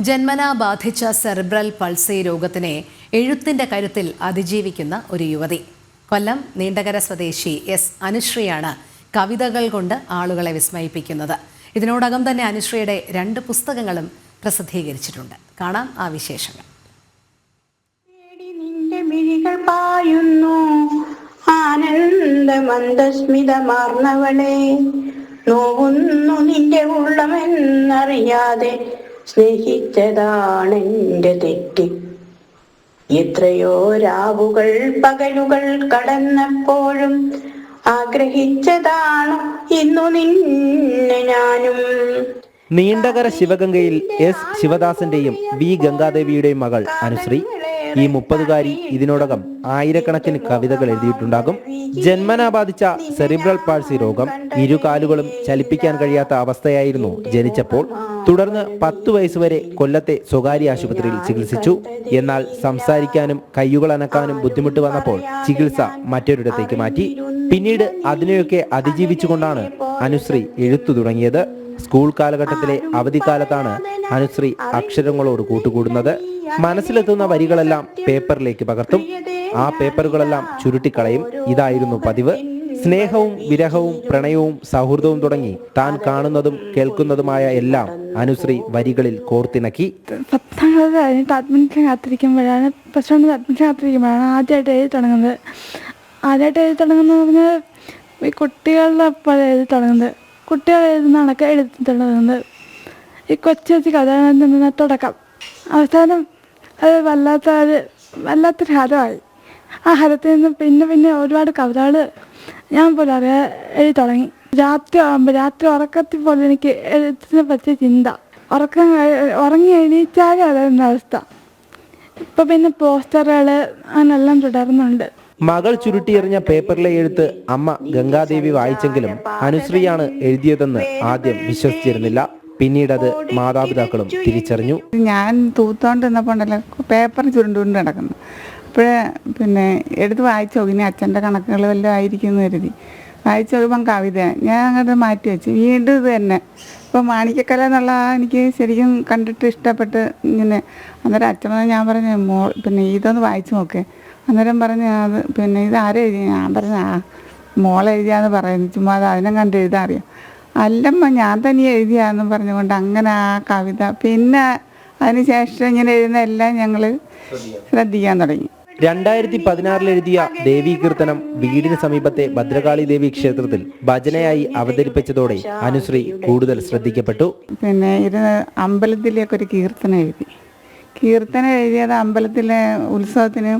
ജന്മനാ ബാധിച്ച cerebral palsy രോഗത്തിനെ എഴുത്തിന്റെ കരുത്തിൽ അതിജീവിക്കുന്ന ഒരു യുവതി. കൊല്ലം നീണ്ടകര സ്വദേശി എസ് അനുശ്രീയാണ് കവിതകൾ കൊണ്ട് ആളുകളെ വിസ്മയിപ്പിക്കുന്നത്. ഇതിനോടകം തന്നെ അനുശ്രീയുടെ രണ്ട് പുസ്തകങ്ങളും പ്രസിദ്ധീകരിച്ചിട്ടുണ്ട്. കാണാം ആ വിശേഷങ്ങൾ. പായുന്നു. നോവുന്നു നിന്റെ ഉള്ളമെന്നറിയാതെ സ്നേഹിച്ചതാണെന്റെ തെറ്റ്. എത്രയോ രാവുകൾ പകലുകൾ കടന്നപ്പോഴും ആഗ്രഹിച്ചതാണ് ഇന്നു നിന്നെ ഞാനും. നീണ്ടകര ശിവഗംഗയിൽ എസ് ശിവദാസന്റെയും വി ഗംഗാദേവിയുടെയും മകൾ അനുശ്രീ. ഈ മുപ്പതുകാരി ഇതിനോടകം ആയിരക്കണക്കിന് കവിതകൾ എഴുതിയിട്ടുണ്ടാകും. ജന്മനാ ബാധിച്ച സെറിബ്രൽ പാൾസി രോഗം ഇരു കാലുകളും ചലിപ്പിക്കാൻ കഴിയാത്ത അവസ്ഥയായിരുന്നു ജനിച്ചപ്പോൾ. തുടർന്ന് പത്തു വയസ്സുവരെ കൊല്ലത്തെ സ്വകാര്യ ആശുപത്രിയിൽ ചികിത്സിച്ചു. എന്നാൽ സംസാരിക്കാനും കയ്യുകൾ അനക്കാനും ബുദ്ധിമുട്ട് വന്നപ്പോൾ ചികിത്സ മറ്റൊരിടത്തേക്ക് മാറ്റി. പിന്നീട് അതിനെയൊക്കെ അതിജീവിച്ചുകൊണ്ടാണ് അനുശ്രീ എഴുത്തു തുടങ്ങിയത്. സ്കൂൾ കാലഘട്ടത്തിലെ അവധിക്കാലത്താണ് അനുശ്രീ അക്ഷരങ്ങളോട് കൂട്ടുകൂടുന്നത് മനസ്സിലെത്തുന്ന വരികളെല്ലാം പേപ്പറിലേക്ക് പകർത്തും. ആ പേപ്പറുകളെല്ലാം ചുരുട്ടിക്കളയും. ഇതായിരുന്നു പതിവ്. സ്നേഹവും വിരഹവും പ്രണയവും സൗഹൃദവും തുടങ്ങി. താൻ കാണുന്നതും കേൾക്കുന്നതുമായ എല്ലാം അനുശ്രീ വരികളിൽ കോർത്തിണക്കി. പത്താം ക്ലാസ് കഴിഞ്ഞിട്ട് അഡ്മിഷൻ കാത്തിരിക്കുമ്പോഴാണ് പ്ലസ് വണ്ണിൽ അഡ്മിഷൻ കാത്തിരിക്കുമ്പോഴാണ് ആദ്യമായിട്ട് എഴുതി തുടങ്ങുന്നത്. ആദ്യമായിട്ട് എഴുതി തുടങ്ങുന്നത് പറഞ്ഞാൽ ഈ കുട്ടികളുടെ പോലെ എഴുതി തുടങ്ങുന്നത്. കുട്ടികൾ എഴുതുന്നതാണൊക്കെ എഴുതി തുടങ്ങുന്നത് ഈ കൊച്ചു കഥ നിന്ന് തുടക്കം. അവസാനം അത് വല്ലാത്ത ഒരു വല്ലാത്തൊരു ഹരമായി. ആ ഹരത്തിൽ നിന്ന് പിന്നെ പിന്നെ ഒരുപാട് കവിതകൾ ഞാൻ പോലും അറിയാൻ എഴുതി തുടങ്ങി. രാത്രി ആകുമ്പോൾ രാത്രി ഉറക്കത്തിൽ പോലും എനിക്ക് എഴുത്തിനെ പറ്റിയ ചിന്ത. ഉറക്കം ഉറങ്ങി എണീച്ചാലും അതായിരുന്ന അവസ്ഥ. ഇപ്പൊ പിന്നെ പോസ്റ്ററുകൾ അങ്ങനെല്ലാം തുടർന്നുണ്ട്. മകൾ ചുരുട്ടിയെറിഞ്ഞ പേപ്പറിലെ എഴുത്ത് അമ്മ ഗംഗാദേവി വായിച്ചെങ്കിലും അനുശ്രീയാണ് എഴുതിയതെന്ന് ആദ്യം വിശ്വസിച്ചിരുന്നില്ല. പിന്നീടത് മാതാപിതാക്കളും തിരിച്ചറിഞ്ഞു. ഞാൻ തൂത്തോണ്ട് ഉണ്ടല്ലോ പേപ്പർ ചുരുണ്ടുകൊണ്ട് നടക്കുന്നു അപ്പോഴേ പിന്നെ എടുത്ത് വായിച്ചു നോക്കി ഇനി അച്ഛന്റെ കണക്കുകൾ വല്ലതും ആയിരിക്കും എന്ന് കരുതി. വായിച്ചു നോക്കുമ്പം കവിത ഞാൻ അങ്ങോട്ട് മാറ്റി വെച്ചു. വീണ്ടും ഇത് തന്നെ. ഇപ്പം മാണിക്കക്കല എന്നുള്ള എനിക്ക് ശരിക്കും കണ്ടിട്ട് ഇഷ്ടപ്പെട്ട് ഇങ്ങനെ അന്നേരം അച്ഛൻ പറഞ്ഞു ഞാൻ പറഞ്ഞു മോ പിന്നെ ഇതൊന്ന് വായിച്ചു നോക്കേ. അന്നേരം പറഞ്ഞു അത് പിന്നെ ഇത് ആരെഴുതി ഞാൻ പറഞ്ഞു ആ മോളെഴുതിയാന്ന് പറയുന്നു. ചുമ്മാ അത് അതിനെ കണ്ട് എഴുതാൻ അറിയാം അല്ലമ്മ ഞാൻ തന്നെ എഴുതിയാന്ന് പറഞ്ഞുകൊണ്ട് അങ്ങനെ ആ കവിത പിന്നെ അതിനുശേഷം ഇങ്ങനെ എഴുതുന്ന എല്ലാം ഞങ്ങൾ ശ്രദ്ധിക്കാൻ തുടങ്ങി. രണ്ടായിരത്തി പതിനാറിൽ എഴുതിയ ദേവീ കീർത്തനം വീടിന് സമീപത്തെ ഭദ്രകാളി ദേവി ക്ഷേത്രത്തിൽ ഭജനയായി അവതരിപ്പിച്ചതോടെ അനുശ്രീ കൂടുതൽ ശ്രദ്ധിക്കപ്പെട്ടു. പിന്നെ ഇരുന്ന് അമ്പലത്തിലേക്ക് ഒരു കീർത്തനം എഴുതി. കീർത്തനം എഴുതിയത് അമ്പലത്തിലെ ഉത്സവത്തിന്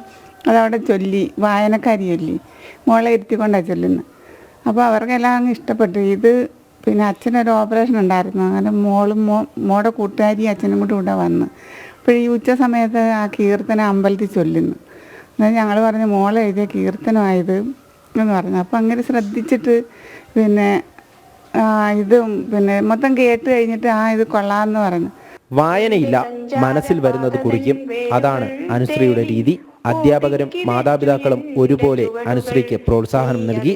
അതവിടെ ചൊല്ലി വായനക്കാരി ചൊല്ലി മോളെ ഇരുത്തിക്കൊണ്ടാണ് ചൊല്ലുന്നത് അപ്പോൾ അവർക്കെല്ലാം അങ്ങ് ഇഷ്ടപ്പെട്ടു. ഇത് പിന്നെ അച്ഛനൊരു ഓപ്പറേഷൻ ഉണ്ടായിരുന്നു. അങ്ങനെ മോളും മോ മോടെ കൂട്ടുകാരി അച്ഛനും കൂടി ഇവിടെ വന്ന്. അപ്പോൾ ഈ ഉച്ച സമയത്ത് ആ കീർത്തനം അമ്പലത്തിൽ ചൊല്ലുന്നു. എന്നാൽ ഞങ്ങൾ പറഞ്ഞു മോളെ എഴുതിയ കീർത്തനമായത് എന്ന് പറഞ്ഞു. അപ്പോൾ അങ്ങനെ ശ്രദ്ധിച്ചിട്ട് പിന്നെ ഇത് പിന്നെ മൊത്തം കേട്ട് കഴിഞ്ഞിട്ട് ആ ഇത് കൊള്ളാമെന്ന് പറഞ്ഞു. വായനയില്ല മനസ്സിൽ വരുന്നത് കുറിക്കും. അതാണ് അനുശ്രീയുടെ രീതി. അധ്യാപകരും മാതാപിതാക്കളും ഒരുപോലെ അനുശ്രീക്ക് പ്രോത്സാഹനം നൽകി.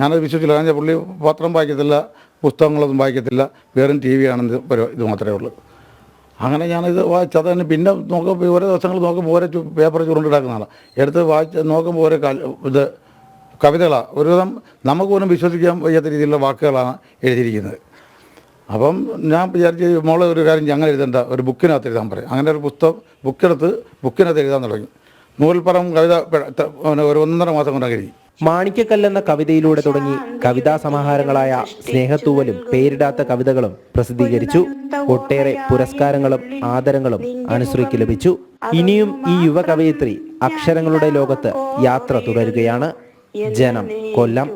ഞാനത് വിശ്വസിച്ചില്ല. കാരണം പുള്ളി പത്രം വായിക്കത്തില്ല. പുസ്തകങ്ങളൊന്നും വായിക്കത്തില്ല. വെറും ടി വി ആണെന്ന് ഒരു ഇത് മാത്രമേ ഉള്ളൂ. അങ്ങനെ ഞാനിത് വായിച്ചത് തന്നെ പിന്നെ നോക്കുമ്പോൾ ഓരോ ദിവസങ്ങൾ നോക്കുമ്പോൾ ഓരോ പേപ്പർ ചുരുണ്ടിടാക്കുന്നതാണ്. എടുത്ത് വായിച്ച് നോക്കുമ്പോൾ ഓരോ ഇത് കവിതകളാണ് ഒരുവിധം നമുക്ക് പോലും വിശ്വസിക്കാൻ വയ്യാത്ത രീതിയിലുള്ള വാക്കുകളാണ് എഴുതിയിരിക്കുന്നത്. അപ്പം ഞാൻ വിചാരിച്ച് മോളെ ഒരു കാര്യം ഞങ്ങൾ എഴുതേണ്ട. ഒരു ബുക്കിനകത്ത് എഴുതാൻ പറയും. അങ്ങനെ ഒരു പുസ്തകം ബുക്കെടുത്ത് ബുക്കിനകത്ത് എഴുതാൻ തുടങ്ങി. നൂൽപ്പറം കവിത ഒരു ഒന്നര മാസം കൊണ്ട് എഴുതി. മാണിക്കക്കല്ലെന്ന കവിതയിലൂടെ തുടങ്ങി കവിതാ സമാഹാരങ്ങളായ സ്നേഹത്തൂവലും പേരിടാത്ത കവിതകളും പ്രസിദ്ധീകരിച്ചു. ഒട്ടേറെ പുരസ്കാരങ്ങളും ആദരങ്ങളും അനുശ്രീക്ക് ലഭിച്ചു. ഇനിയും ഈ യുവ കവയിത്രി അക്ഷരങ്ങളുടെ ലോകത്ത് യാത്ര തുടരുകയാണ്. ജനം കൊല്ലം.